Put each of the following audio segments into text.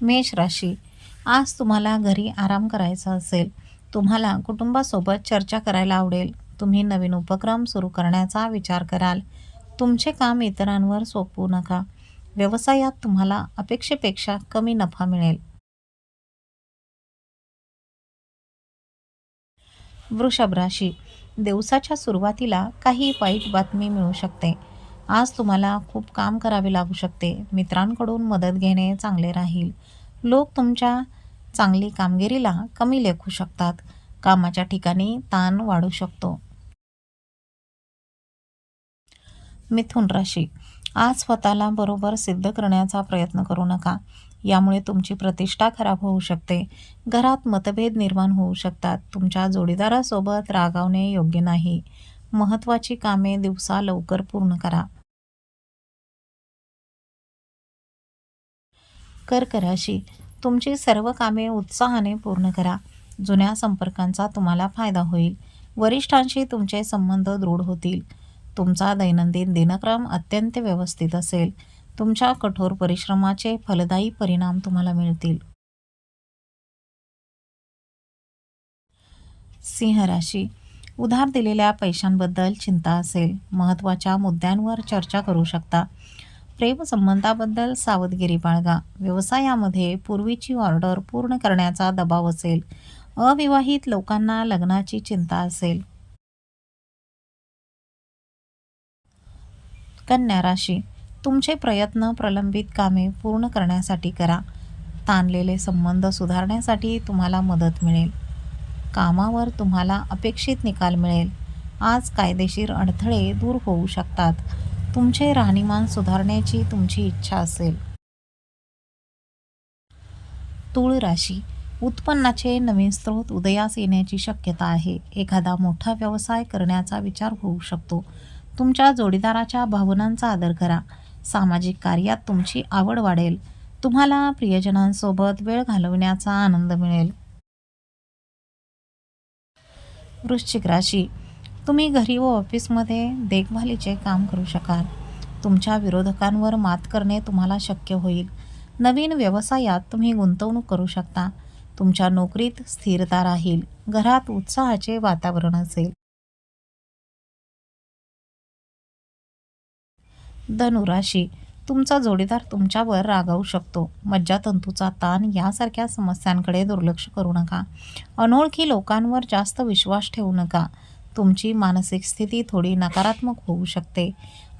मेष राशी. आज तुम्हाला घरी आराम करायचा असेल तुम्हाला कुटुंबासोबत चर्चा करायला आवडेल तुम्ही नवीन उपक्रम सुरू करण्याचा विचार कराल. तुमचे काम इतरांवर सोपवू नका. व्यवसायात तुम्हाला अपेक्षेपेक्षा कमी नफा मिळेल. वृषभ राशी. दिवसाच्या सुरुवातीला काही वाईट बातमी मिळू शकते. आज तुम्हाला खूप काम करावे लागू शकते. मित्रांकडून मदत घेणे चांगले राहील. लोक तुमच्या चांगली कामगिरीला कमी लेखू शकतात. कामाच्या ठिकाणी ताण वाढू शकतो. मिथुन राशी. आज स्वतःला बरोबर सिद्ध करण्याचा प्रयत्न करू नका. यामुळे तुमची प्रतिष्ठा खराब होऊ शकते. घरात मतभेद निर्माण होऊ शकतात. तुमच्या जोडीदारासोबत रागावणे योग्य नाही. महत्त्वाची कामे दिवसा लवकर पूर्ण करा. कर्कराशी तुमची सर्व कामे उत्साहाने पूर्ण करा. जुन्या संपर्कांचा तुम्हाला फायदा होईल. वरिष्ठांशी तुमचे संबंध दृढ होतील. तुमचा दैनंदिन दिनक्रम अत्यंत व्यवस्थित असेल. तुमच्या कठोर परिश्रमाचे फलदायी परिणाम तुम्हाला मिळतील. सिंह राशी. उधार दिलेल्या पैशांबद्दल चिंता असेल. महत्त्वाच्या मुद्द्यांवर चर्चा करू शकता. प्रेमसंबंधाबद्दल सावधगिरी बाळगा. व्यवसायामध्ये पूर्वीची ऑर्डर पूर्ण करण्याचा दबाव असेल. अविवाहित लोकांना लग्नाची चिंता असेल. कन्या राशी. तुमचे प्रयत्न प्रलंबित कामे पूर्ण करण्यासाठी करा. ताणलेले संबंध सुधारण्यासाठी तुम्हाला मदत मिळेल. कामावर तुम्हाला अपेक्षित निकाल मिळेल. आज कायदेशीर अडथळे दूर होऊ शकतात. तुमचे राहणीमान सुधारण्याची तुमची इच्छा असेल. तूळ राशी उत्पन्नाचे नवीन स्रोत उदयास येण्याची शक्यता आहे. एखादा मोठा व्यवसाय करण्याचा विचार होऊ शकतो. तुमच्या जोडीदाराच्या भावनांचा आदर करा. सामाजिक कार्यात तुमची आवड वाढेल. तुम्हाला प्रियजनांसोबत वेळ घालवण्याचा आनंद मिळेल. वृश्चिक राशी तुम्ही घरी व ऑफिसमध्ये देखभालीचे काम करू शकाल. तुमच्या विरोधकांवर मात करणे तुम्हाला शक्य होईल. नवीन व्यवसायात तुम्ही गुंतवणूक करू शकता. तुमच्या नोकरीत स्थिरता राहील. घरात उत्साहाचे वातावरण असेल. धनुराशी. तुमचा जोडीदार तुमच्यावर रागावू शकतो. मज्जातंतूचा ताण यासारख्या समस्यांकडे दुर्लक्ष करू नका. अनोळखी लोकांवर जास्त विश्वास ठेवू नका. तुमची मानसिक स्थिती थोडी नकारात्मक होऊ शकते.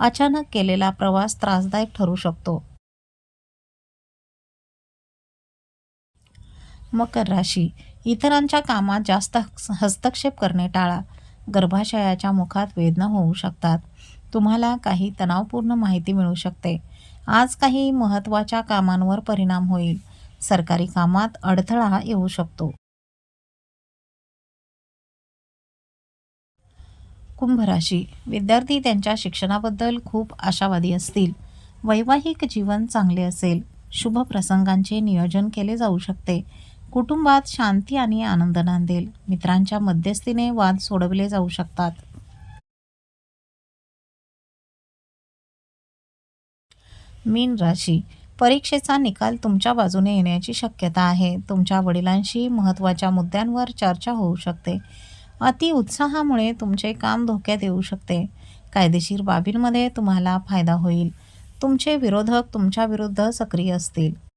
अचानक केलेला प्रवास त्रासदायक ठरू शकतो. मकर राशी. इतरांच्या कामात जास्त हस्तक्षेप करणे टाळा. गर्भाशयाच्या मुखात वेदना होऊ शकतात. तुम्हाला काही तणावपूर्ण माहिती मिळू शकते. आज काही महत्त्वाच्या कामांवर परिणाम होईल. सरकारी कामात अडथळा येऊ शकतो. कुंभराशी विद्यार्थी त्यांच्या शिक्षणाबद्दल खूप आशावादी असतील. वैवाहिक जीवन चांगले असेल. शुभ प्रसंगांचे नियोजन केले जाऊ शकते. कुटुंबात शांती आणि आनंद नांदेल. मित्रांच्या मध्यस्थीने वाद सोडवले जाऊ शकतात. मीन राशी. परीक्षेचा निकाल तुमच्या बाजूने येण्याची शक्यता आहे. तुमच्या वडिलांशी महत्त्वाच्या मुद्द्यांवर चर्चा होऊ शकते. अति उत्साहामुळे तुमचे काम धोक्यात येऊ शकते. कायदेशीर बाबींमध्ये तुम्हाला फायदा होईल. तुमचे विरोधक तुमच्या विरुद्ध सक्रिय असतील.